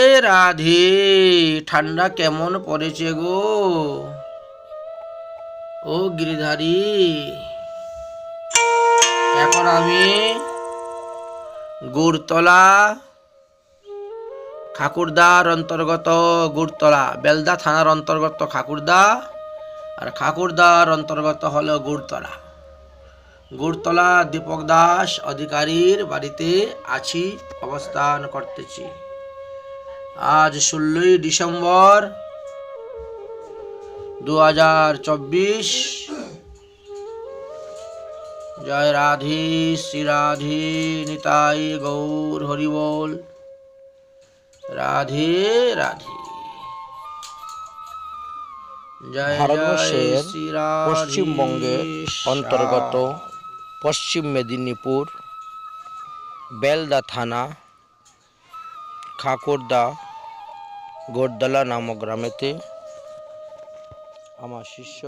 এ রাধে, ঠান্ডা কেমন পড়েছে গো? ও গিরিধারী, এখন আমি গুড়তলা, ঠাকুরদার অন্তর্গত গুড়তলা, বেলদা থানার অন্তর্গত ঠাকুরদা, আর ঠাকুরদার অন্তর্গত হলো গুড়তলা। গুড়তলা দীপক দাস অধিকারীর বাড়িতে আছি, অবস্থান করতেছি। আজ ষোলোই ডিসেম্বর দু হাজার চব্বিশ। জয় রাধি শ্রী রাধি নিতাই গৌর হরিবোল রাধে রাধে। ভারতবর্ষের পশ্চিমবঙ্গের অন্তর্গত পশ্চিম মেদিনীপুর বেলদা থানা খাকুরদা গোরদলা নামক গ্রামেতে আমার শিষ্য